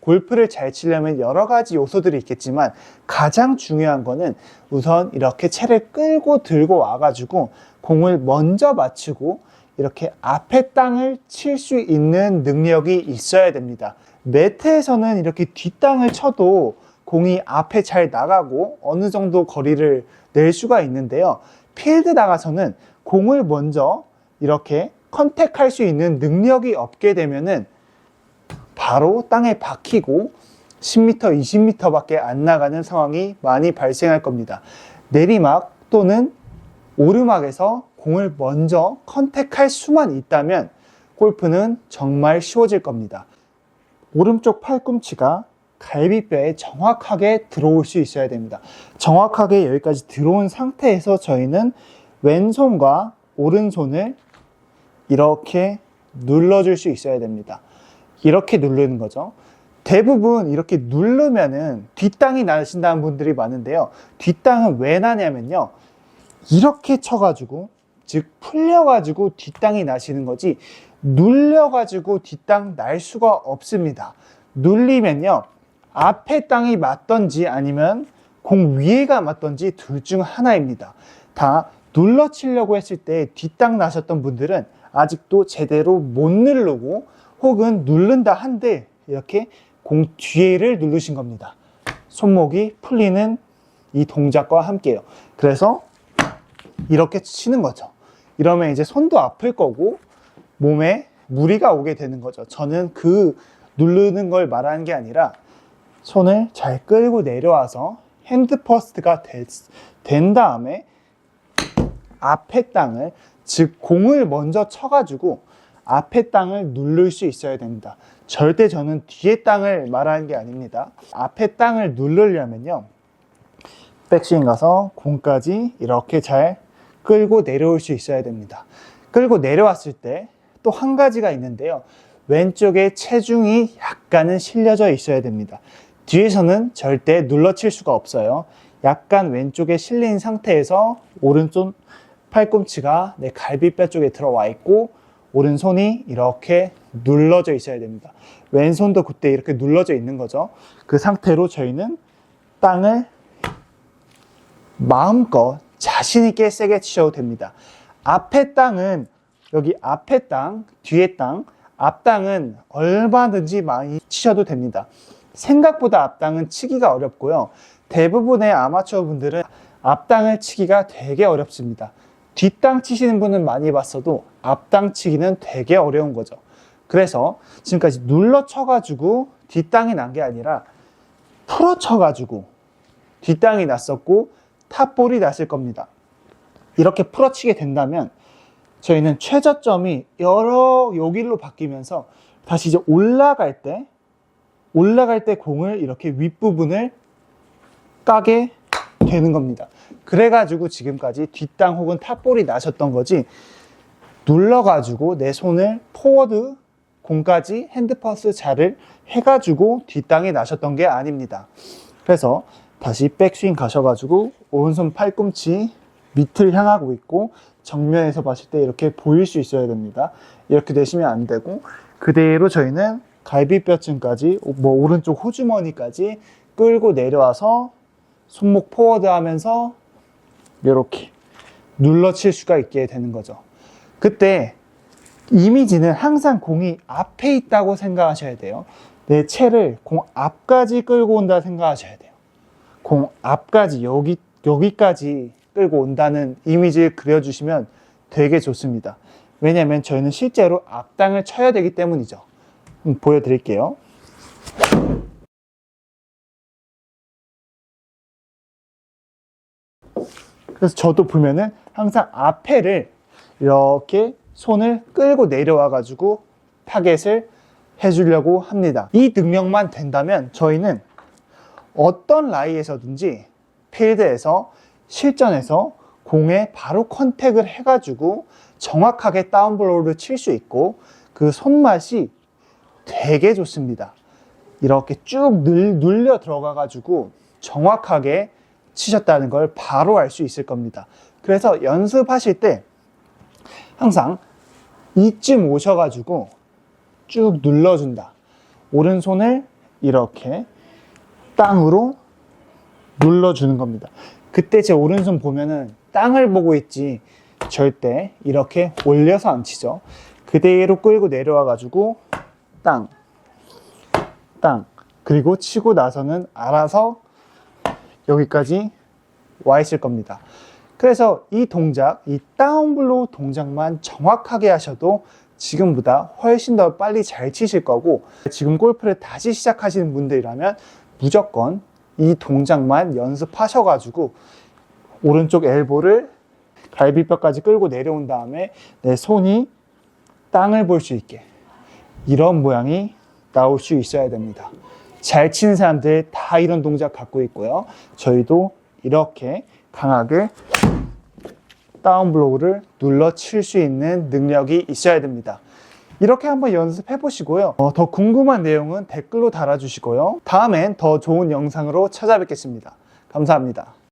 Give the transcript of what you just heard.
골프를 잘 치려면 여러 가지 요소들이 있겠지만 가장 중요한 거는 우선 이렇게 채를 끌고 들고 와가지고 공을 먼저 맞추고 이렇게 앞에 땅을 칠 수 있는 능력이 있어야 됩니다. 매트에서는 이렇게 뒷땅을 쳐도 공이 앞에 잘 나가고 어느 정도 거리를 낼 수가 있는데요. 필드 나가서는 공을 먼저 이렇게 컨택할 수 있는 능력이 없게 되면은 바로 땅에 박히고 10m, 20m 밖에 안 나가는 상황이 많이 발생할 겁니다. 내리막 또는 오르막에서 공을 먼저 컨택할 수만 있다면 골프는 정말 쉬워질 겁니다. 오른쪽 팔꿈치가 갈비뼈에 정확하게 들어올 수 있어야 됩니다. 정확하게 여기까지 들어온 상태에서 저희는 왼손과 오른손을 이렇게 눌러줄 수 있어야 됩니다. 이렇게 누르는 거죠. 대부분 이렇게 누르면은 뒷땅이 나신다는 분들이 많은데요. 뒷땅은 왜 나냐면요. 이렇게 쳐가지고, 즉, 풀려가지고 뒷땅이 나시는 거지, 눌려가지고 뒷땅 날 수가 없습니다. 눌리면요. 앞에 땅이 맞던지 아니면 공 위에가 맞던지 둘 중 하나입니다. 다 눌러 치려고 했을 때 뒷땅 나셨던 분들은 아직도 제대로 못 누르고 혹은 누른다 한데 이렇게 공 뒤에를 누르신 겁니다. 손목이 풀리는 이 동작과 함께요. 그래서 이렇게 치는 거죠. 이러면 이제 손도 아플 거고 몸에 무리가 오게 되는 거죠. 저는 그 누르는 걸 말하는 게 아니라 손을 잘 끌고 내려와서 핸드 퍼스트가 되- 된 다음에 앞에 땅을 즉 공을 먼저 쳐가지고 앞에 땅을 누를 수 있어야 됩니다. 절대 저는 뒤에 땅을 말하는 게 아닙니다. 앞에 땅을 누르려면요. 백스윙 가서 공까지 이렇게 잘 끌고 내려올 수 있어야 됩니다. 끌고 내려왔을 때 또 한 가지가 있는데요. 왼쪽에 체중이 약간은 실려져 있어야 됩니다. 뒤에서는 절대 눌러칠 수가 없어요. 약간 왼쪽에 실린 상태에서 오른쪽 팔꿈치가 내 갈비뼈 쪽에 들어와 있고 오른손이 이렇게 눌러져 있어야 됩니다. 왼손도 그때 이렇게 눌러져 있는 거죠. 그 상태로 저희는 땅을 마음껏 자신있게 세게 치셔도 됩니다. 앞에 땅은 여기 앞에 땅, 뒤에 땅, 앞 땅은 얼마든지 많이 치셔도 됩니다. 생각보다 앞 땅은 치기가 어렵고요. 대부분의 아마추어 분들은 앞 땅을 치기가 되게 어렵습니다. 뒷땅 치시는 분은 많이 봤어도 앞땅 치기는 되게 어려운 거죠. 그래서 지금까지 눌러 쳐가지고 뒷땅이 난 게 아니라 풀어 쳐가지고 뒷땅이 났었고 탑볼이 났을 겁니다. 이렇게 풀어치게 된다면 저희는 최저점이 여러 여길로 바뀌면서 다시 이제 올라갈 때 올라갈 때 공을 이렇게 윗부분을 까게 되는 겁니다. 그래가지고 지금까지 뒷땅 혹은 탑볼이 나셨던 거지 눌러가지고 내 손을 포워드 공까지 핸드퍼스 잘을 해가지고 뒷땅이 나셨던 게 아닙니다. 그래서 다시 백스윙 가셔가지고 오른손 팔꿈치 밑을 향하고 있고 정면에서 봤을 때 이렇게 보일 수 있어야 됩니다. 이렇게 되시면 안 되고 그대로 저희는 갈비뼈층까지 뭐 오른쪽 호주머니까지 끌고 내려와서 손목 포워드 하면서 이렇게 눌러칠 수가 있게 되는 거죠. 그때 이미지는 항상 공이 앞에 있다고 생각하셔야 돼요. 내 채를 공 앞까지 끌고 온다 생각하셔야 돼요. 공 앞까지 여기 여기까지 끌고 온다는 이미지를 그려주시면 되게 좋습니다. 왜냐하면 저희는 실제로 앞땅을 쳐야 되기 때문이죠. 음, 보여드릴게요. 그래서 저도 보면은 항상 앞에를 이렇게 손을 끌고 내려와 가지고 타겟을 해주려고 합니다. 이 능력만 된다면 저희는 어떤 라이에서든지 필드에서 실전에서 공에 바로 컨택을 해가지고 정확하게 다운블로우를 칠 수 있고 그 손맛이 되게 좋습니다. 이렇게 쭉 늘, 눌려 들어가가지고 정확하게 치셨다는 걸 바로 알 수 있을 겁니다. 그래서 연습하실 때 항상 이쯤 오셔가지고 쭉 눌러준다. 오른손을 이렇게 땅으로 눌러주는 겁니다. 그때 제 오른손 보면은 땅을 보고 있지 절대 이렇게 올려서 안 치죠. 그대로 끌고 내려와 가지고 땅, 땅. 그리고 치고 나서는 알아서 여기까지 와 있을 겁니다. 그래서 이 동작, 이 다운블로우 동작만 정확하게 하셔도 지금보다 훨씬 더 빨리 잘 치실 거고 지금 골프를 다시 시작하시는 분들이라면 무조건 이 동작만 연습하셔가지고 오른쪽 엘보를 갈비뼈까지 끌고 내려온 다음에 내 손이 땅을 볼 수 있게 이런 모양이 나올 수 있어야 됩니다. 잘 치는 사람들 다 이런 동작 갖고 있고요. 저희도 이렇게 강하게 다운 블로우를 눌러 칠 수 있는 능력이 있어야 됩니다. 이렇게 한번 연습해 보시고요. 어, 더 궁금한 내용은 댓글로 달아주시고요. 다음엔 더 좋은 영상으로 찾아뵙겠습니다. 감사합니다.